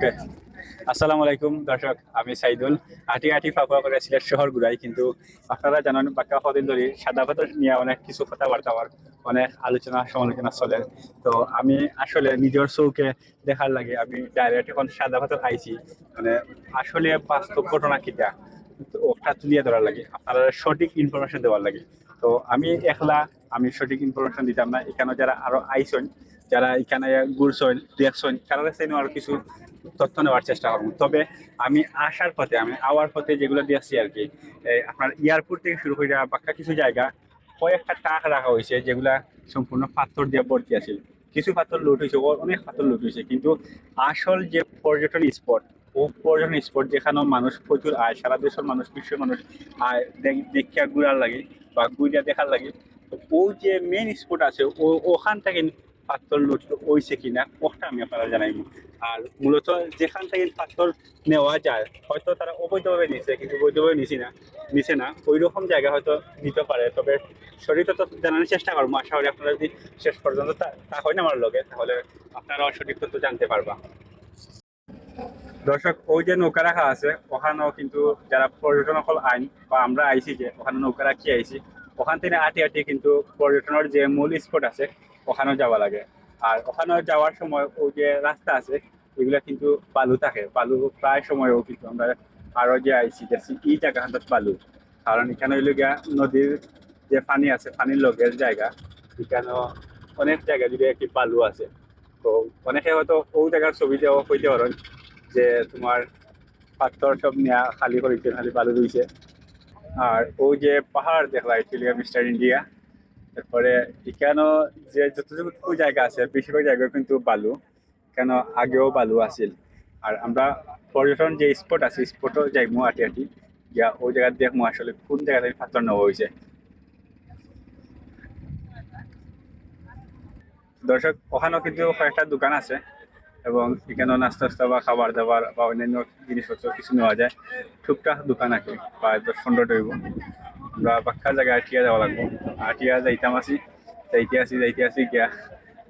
আসসালামু আলাইকুম, দর্শক, আমি সাইদুল। আটি আটি ফাঁকুয়া করে সিলেট শহর ঘুরাই কিন্তু আপনারা জানেন বাক্কা কদিন ধরে সাদা পাথর নিয়ে অনেক কিছু কথাবার্তা, আমার অনেক আলোচনা, সমালোচনা চলে। তো আমি আসলে নিজের চৌকে দেখার লাগে, আমি ডাইরেক্ট এখন সাদা পাথর আইছি মানে আসলে বাস্তব ঘটনা কিটা ওটা তুলিয়ে ধরার লাগে, আপনারা সঠিক ইনফরমেশন দেওয়ার লাগে। তো আমি একলা, আমি সঠিক ইনফরমেশন দিতাম না, এখানে যারা আরও আইসন, যারা এখানে ঘুরছন দেখছন তারা কাছে আরও কিছু তথ্য নেওয়ার চেষ্টা করব। তবে আমি আসার পথে, আমি আওয়ার পথে যেগুলো দিয়েছি আর কি আপনার এয়ারপোর্ট থেকে শুরু করে বাক্কা কিছু জায়গা, কয়েকটা টাক রাখা হয়েছে যেগুলা সম্পূর্ণ পাথর দিয়ে ভর্তি আছে। কিছু পাথর লুট হয়েছে অনেক পাথর লুট হয়েছে কিন্তু আসল যে পর্যটন স্পট ও পর্যটন স্পট যেখানে মানুষ প্রচুর আয়, সারা দেশের মানুষ, বিশ্বের মানুষ আয় দেখ- দেখিয়া ঘুরার লাগে বা ঘুরিয়া দেখার লাগে ও যে মেন স্পট আছে, ও, ওখান থেকে পাথর হয়েছে কিনা ওটা আমি আপনারা জানাইব। আর মূলত যেখান থেকে পাথর নেওয়া যায়, হয়তো তারা অবৈধভাবে নিছে, কিন্তু বৈধভাবে নিছি না, নিছে না ওই রকম জায়গা হয়তো নিতে পারে। তবে সঠিক তথ্য জানানোর চেষ্টা করব। আশা করি আপনারা যদি শেষ পর্যন্ত তা তা হয় না আমার লগে, তাহলে আপনারা সঠিক তথ্য জানতে পারবা। দর্শক, ওই যে নৌকা রাখা আছে, ওখানেও কিন্তু যারা পর্যটন সকল আইন বা আমরা আইছি যে, ওখানে নৌকা রাখি আইছি। ওখান থেকে আটি আটি কিন্তু পর্যটনের যে মূল স্পট আছে ওখানেও যাওয়া লাগে। আর ওখানে যাওয়ার সময় ওই যে রাস্তা আছে, এগুলা কিন্তু বালু থাকে। বালু প্রায় সময়ও কিন্তু আমরা আরও যে আইছি দেখছি এই জায়গা হাতত বালু। কারণ এখানে হইল গিয়া নদীর যে পানি আছে, পানির লগের জায়গা এখানে অনেক জায়গা জুড়ে একটি বালু আছে। তো অনেকে হয়তো ওই জায়গার ছবি দেওয়া হইতে পারেন যে তোমার পাথর সব নেওয়া খালি করেছে, খালি বালু রয়েছে আর ওই যে পাহাড় দেখলা মিস্টার ইন্ডিয়া। তারপরে এখানেও যে যতটুকু জায়গা আছে, বেশিরভাগ জায়গায় কিন্তু বালু, কেন আগেও বালু আছিল। আর আমরা পর্যটন যে স্পট আছে স্পটও যাইমু আটি আটি গিয়া ওই জায়গা দেখমু আসলে কোন জায়গা থেকে পাথর নেওয়া হয়েছে দর্শক, ওখানেও কিন্তু কয়েকটা দোকান আছে, এবং এখানেও নাস্তা টাস্তা বা খাবার দাবার বা অন্যান্য জিনিসপত্র কিছু নেওয়া যায়। টুকটাক দোকান আছে বা পনেরোটা হইব। আমরা পাক্কা জায়গায় আটিয়া যাওয়া লাগবো। আটিয়া যাইতাম আছি যাইতে আসি যাইতে আসি গিয়া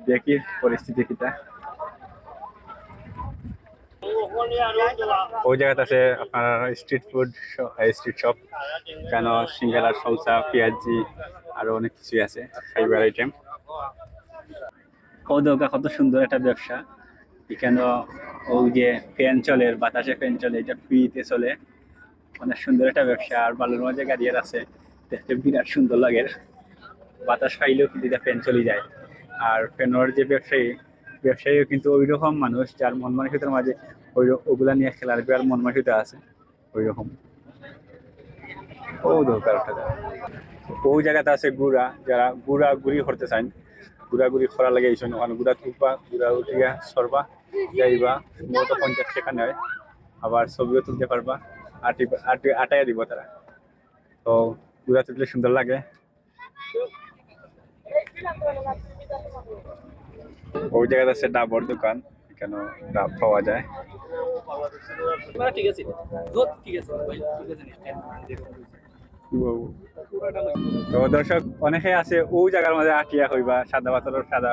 দেখি পরিস্থিতি কিটা ওই জায়গাতে আছে আপনার স্ট্রিট ফুড স্ট্রিট শপ কেন সিঙ্গালার সমসা পেঁয়াজি আরও অনেক কিছুই আছে খাইবার আইটেম ও দোকা কত সুন্দর একটা ব্যবসা। এখানে ওই যে ফ্যান চলে, বাতাসে ফ্যান চলে এটা ফ্রিতে চলে। অনেক সুন্দর একটা ব্যবসা, আর বালুর মাঝে গাড়িয়ার আছে, দেখতে বিরাট সুন্দর লাগে। বাতাস পাইলেও কিন্তু এটা ফ্যান চলে যায়। আর ফ্যানের যে ব্যবসায়ী, ব্যবসায়ীও কিন্তু ওই রকম মানুষ, যার মন মানসিকতার মাঝে ওই ওগুলা নিয়ে খেলার বিরাট মন মানসিকতা আছে ওই রকম ও দরকার ওই জায়গাতে আছে গুড়া, যারা গুড়া গুড়ি করতে চান। ঘুরাঘুরি করা লাগে এইসব ওখানে ঘুরা তুলবা উঠিয়া সরবা, যাইবা মতো পঞ্চাশ নেয়। আবার ছবিও তুলতে পারবা। আটি আটি আটাইয়া দিব তারা। তো ঘুরা তুললে সুন্দর লাগে। ওই জায়গাতে আছে ডাবর দোকান এখানে ডাব পাওয়া যায়। ঠিক আছে। ঠিক আছে ভাই ঠিক আছে তো দর্শক অনেকে আছে ওই জায়গার মধ্যে আটিয়া হইবা সাদা পাথরের সাদা।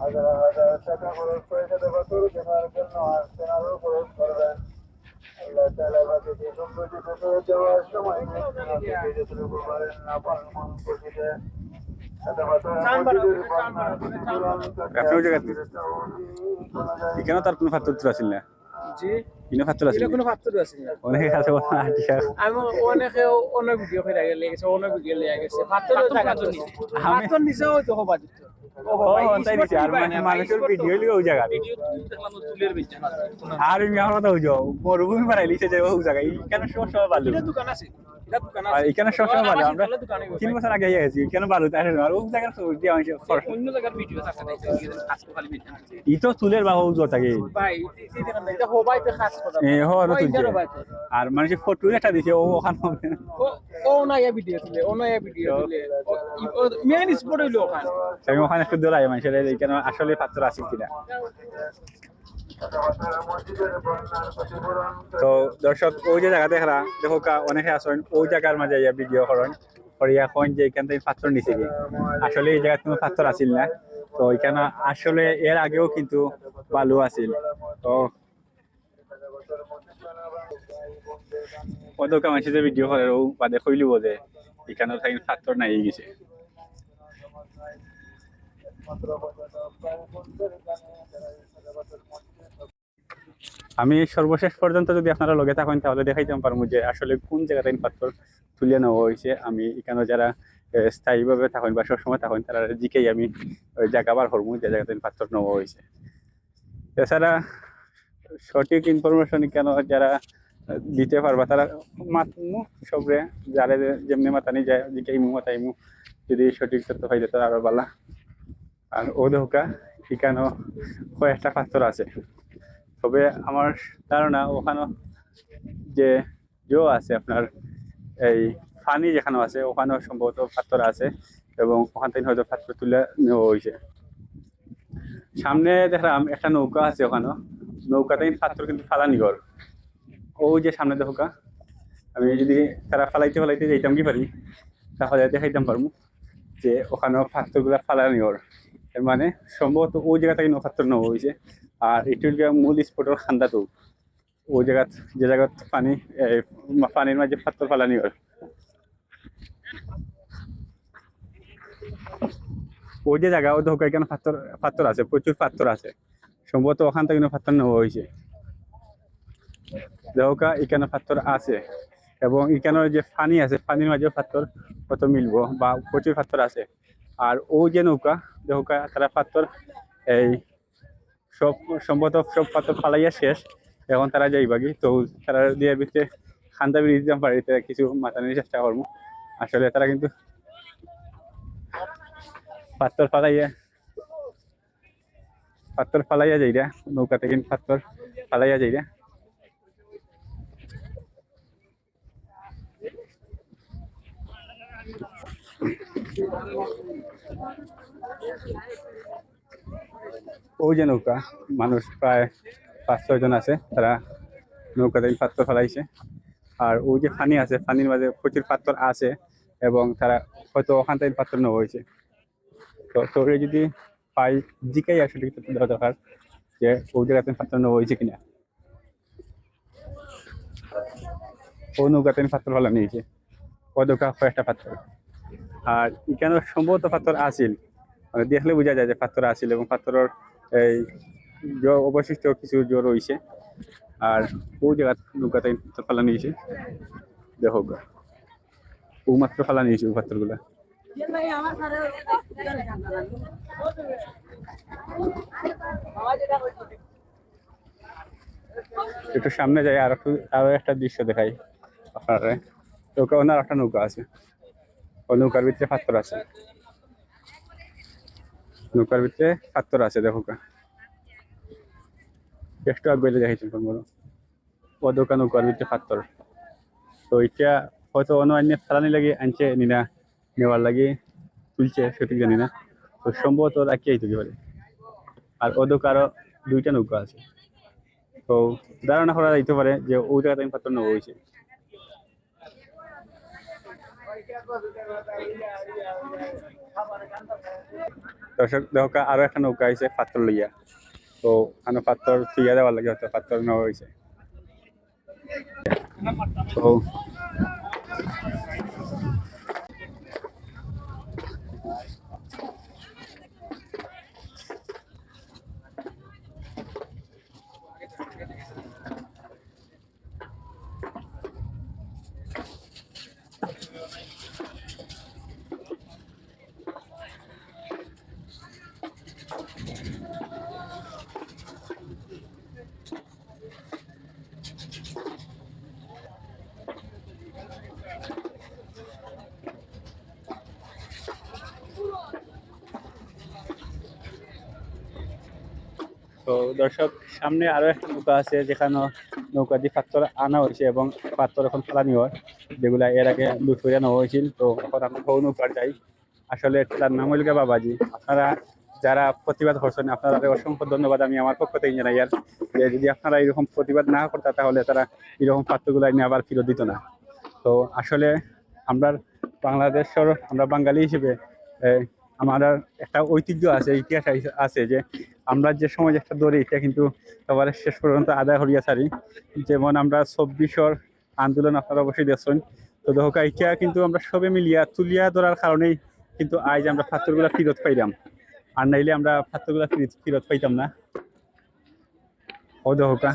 হাজার হাজার টাকা খরচ করে কেনার জন্য খরচ করবেন আল্লাহ সময় যতটুকু পারেন না? মন খুশিতে এখানেও তার কোনো পাথর ছিল না? জি কিনো পাথর কোনো পাত্র আছে না। অনেকে আছে আমি অনেকে অনেক ভিডিও করে আগে লেগেছে অনেক ভিডিও লেগে গেছে। তো হবা আর মানে জায়গা মরুভূমি বানাই লিখে যাই ওই জায়গায় কেন সব সময় ভালো দোকান আছে। এখানে সবসময় ভালো আমরা। তিন বছর আগে গেছি কেন ভালো তাই আর ও জায়গার তো দিয়ে অন্য জায়গার ভিডিও আছে আছে। ই তো চুলের বা ও থাকে। আর মানুষের ফটো একটা দিছে ও ওখানে ও ও না ইয়া ভিডিও তুলে ও। না ইয়া ভিডিও তুলে মেন স্পট হইল ওখানে। আমি ওখানে একটু দোলাই মানুষের এখানে আসলে পাত্র আছে কিনা। তো দর্শক, ওই যে জায়গা দেখরা দেখো অনেকে আসেন ওই জায়গার মাঝে ইয়া ভিডিও করেন, করে এখন যে এখান থেকে পাত্র নিছে কি, আসলে এই জায়গায় কোনো পাত্র আছিল না। তো এখানে আসলে এর আগেও কিন্তু বালু আছিল। তো ওদের মানুষের যে ভিডিও করে ও বাদে কইলিব যে এখানে থাকি পাত্র নাই গেছে। আমি সর্বশেষ পর্যন্ত যদি আপনারা লগে থাকেন, তাহলে দেখাইতে পারব যে আসলে কোন জায়গাতে পাথর তুলে নেওয়া হয়েছে। আমি এখানে যারা স্থায়ীভাবে থাকেন বা সবসময় থাকেন, তারা জিকেই আমি জায়গা বার করব যে জায়গাতে পাথর নেওয়া হয়েছে। এছাড়া সঠিক ইনফরমেশন কেন যারা দিতে পারবা, তারা মাতমু সবরে যারা যেমনি মাতানি যায় জিকেই মু মাতাইমু যদি সঠিক তথ্য পাই যেত আরও ভালো আর ও ধোকা এখানেও কয়েকটা পাথর আছে। তবে আমার ধারণা ওখানে যে জো আছে আপনার, এই ফানি যেখানে আছে, ওখানেও সম্ভবত পাথর আছে এবং ওখান থেকে হয়তো পাথর তুলে নেওয়া হয়েছে। সামনে দেখলাম একটা নৌকা আছে ওখানে নৌকাতে পাথর কিন্তু ফালানি ঘর। ওই যে সামনে নৌকা আমি যদি তারা ফালাইতে ফালাইতে যাইতাম কি পারি, তাহলে দেখাইতাম পারব যে ওখানেও পাথরগুলা ফালানি ঘর। এর মানে সম্ভবত ওই জায়গা থেকে পাথর নেওয়া হয়েছে। আর এটির যে মূল স্পটের খান্দা তো ওই জায়গাত যে জায়গাত পানি পানির মাঝে পাথর ফালানি হয়। ওই যে জায়গা ও ধোকা এখানে পাথর পাথর আছে? প্রচুর পাথর আছে। সম্ভবত ওখান থেকে পাথর নেওয়া হয়েছে। দেহকা এখানে পাথর আছে। এবং এখানে যে পানি আছে, পানির মাঝে পাথর কত মিলবো বা প্রচুর পাথর আছে। আর ও যে নৌকা যে নৌকা তারা পাথর, এই সব সম্ভবত সব পাথর ফালাইয়া শেষ। এখন তারা যাই যাইবাগি তো তারা দিয়ে ভিতরে খান্দা বেরিয়ে দিতে পারে তারা কিছু মাতানোর চেষ্টা করব। আসলে তারা কিন্তু পাথর ফালাইয়া পাথর ফালাইয়া যাইরা, নৌকাতে কিন্তু পাথর ফালাইয়া যাইরা। ওই যে নৌকা, মানুষ প্রায় পাঁচ ছয়জন আছে তারা নৌকাতে পাত্র ফেলাইছে আর ওই যে পানি আছে পানির মাঝে প্রচুর পাত্র আছে এবং তারা হয়তো ওখান থেকে পাত্র নেওয়া হয়েছে তো তোরে যদি পাই জিকাই আসলে দেওয়া দরকার যে ওই জায়গাতে পাত্র নেওয়া হয়েছে কিনা। ও নৌকাতে পাত্র ফেলা নিয়েছে ও নৌকা কয়েকটা পাত্র আর এখানে সম্ভবত পাথর আছিল মানে দেখলে বোঝা যায় যে পাথর আছিল এবং পাথরের এই অবশিষ্ট কিছু জোর রয়েছে আর ও জায়গা নৌকাতে ফালা নিয়েছে দেখো। ও মাত্র ফালা নিয়েছে পাথরগুলা। একটু সামনে যাই আর একটু আরও একটা দৃশ্য দেখাই আপনারা। তো ওনার একটা নৌকা আছে। ও নৌকার ভিতরে পাথর আছে। নৌকার ভিতরে পাথর আছে, দেখো কা আগে দেখাইছেন ও দোকান নৌকার ভিতরে পাথর। তো এটা হয়তো অন্য অন্য ফেলানি লাগে আনছে নিনা নেওয়ার লাগে তুলছে, সঠিক জানি না। তো সম্ভবত রাখিয়াই তুলি পারে আর ও দোকারও দুইটা নৌকা আছে। তো ধারণা করা যাইতে পারে যে ওই জায়গাতে আমি পাথর নেওয়া হয়েছে দর্শক দেখা আরও একটা নৌকা আইছে পাথর লইয়া তো ওখানে পাথর থুইয়া দেওয়ার লাগে হয়তো পাথর নেওয়া হয়েছে তো তো দর্শক, সামনে আরও একটা নৌকা আছে যেখানে নৌকা দিয়ে পাত্তর আনা হয়েছে এবং পাত্তর এখন ফেলানি হয়। যেগুলা এর আগে লুট করে নেওয়া হয়েছিল। তো এখন আমরা হৌ নৌকার যাই। আসলে তার নাম হইল বাবাজি। আপনারা যারা প্রতিবাদ করছেন আপনারা অসংখ্য ধন্যবাদ। আমি আমার পক্ষ থেকে জানাই আর যে যদি আপনারা এরকম প্রতিবাদ না করতেন তাহলে তারা এরকম পাত্রগুলো নিয়ে আবার ফিরত দিত না। তো আসলে আমরা বাংলাদেশের, আমরা বাঙালি হিসেবে আমার একটা ঐতিহ্য আছে, ইতিহাস আছে যে আমরা যে সময় একটা দৌড়ি এটা কিন্তু সবার শেষ পর্যন্ত আদায় হরিয়া ছাড়ি যেমন আমরা চব্বিশর আন্দোলন আপনারা অবশ্যই দেখছেন। তো দেখা এটা কিন্তু আমরা সবে মিলিয়া তুলিয়া ধরার কারণেই কিন্তু আজ আমরা ফাত্রগুলা ফিরত পাইলাম। আর নাইলে আমরা ফাত্রগুলা ফিরত পাইতাম না। ও দেখা